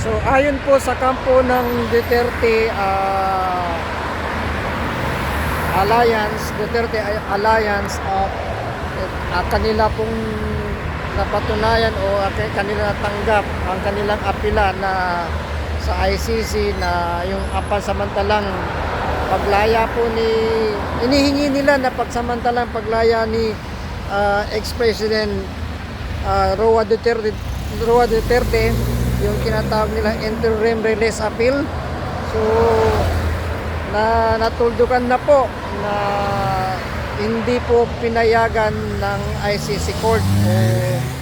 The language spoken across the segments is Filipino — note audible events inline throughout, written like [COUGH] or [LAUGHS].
So ayon po sa kampo ng Duterte ah, Alliance, Duterte Alliance at at kanila pong napatunayan o kanila natanggap ang kanilang apila na sa ICC na yung apansamantalang paglaya po ni inihingi nila na pagsamantalang paglaya ni ah, ex-president ah, Roa Duterte Roa Duterte yung tinatawag nila interim release appeal so na natuldukan na po na hindi po pinayagan ng ICC court o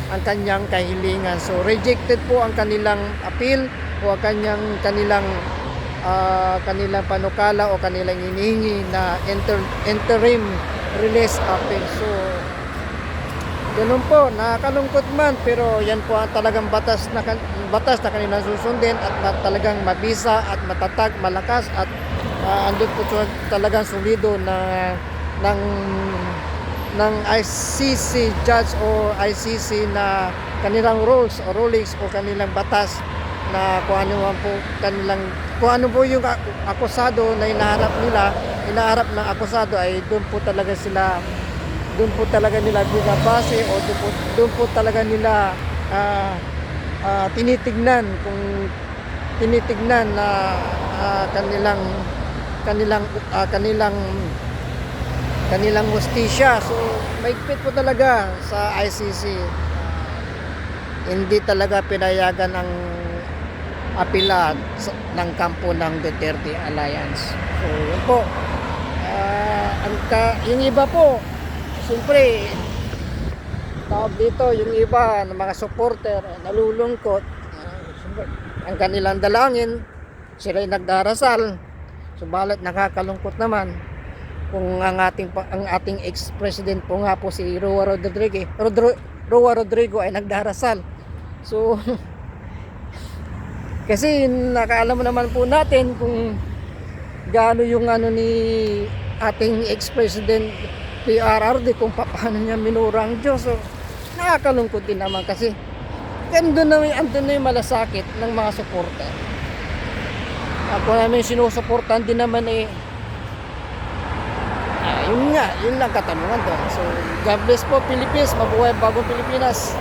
ang kanyang kahilingan. So rejected po ang kanilang appeal o ang kanyang kanilang ah, kanilang panukala o kanilang hinihingi na inter, interim release appeal. So Ganun po, nakakalungkot man pero yan po ang talagang batas na batas na kanilang susundin at na talagang mabisa at matatag, malakas at uh, andun po talagang solido na ng ng ICC judge o ICC na kanilang rules o rulings o kanilang batas na kung ano man po kanilang kung ano po yung akusado na inaharap nila, inaharap ng akusado ay doon po talaga sila doon po talaga nila binabase o doon po, doon po talaga nila ah, ah, tinitignan kung tinitignan na ah, kanilang kanilang ah, kanilang kanilang justisya. So, maigpit po talaga sa ICC. Hindi talaga pinayagan ang apila ng kampo ng Duterte Alliance. So, yun po. Ah, ang ka, yung iba po, siyempre, tawag dito, yung iba ng mga supporter, nalulungkot. Ang kanilang dalangin, sila'y nagdarasal. Subalit nakakalungkot naman kung ang ating ang ating ex-president po nga po si Roa Rodriguez, Rodro, Roa Rodrigo ay nagdarasal. So [LAUGHS] kasi nakaalam mo naman po natin kung gaano yung ano ni ating ex-president PRRD kung paano niya minura ang Diyos. So, nakakalungkot din naman kasi andun na, andun na yung malasakit ng mga supporter. Ako namin sinusuportan din naman eh Ah, yun nga, yun lang katanungan doon. So, God bless po Philippines, mabuhay bagong Pilipinas.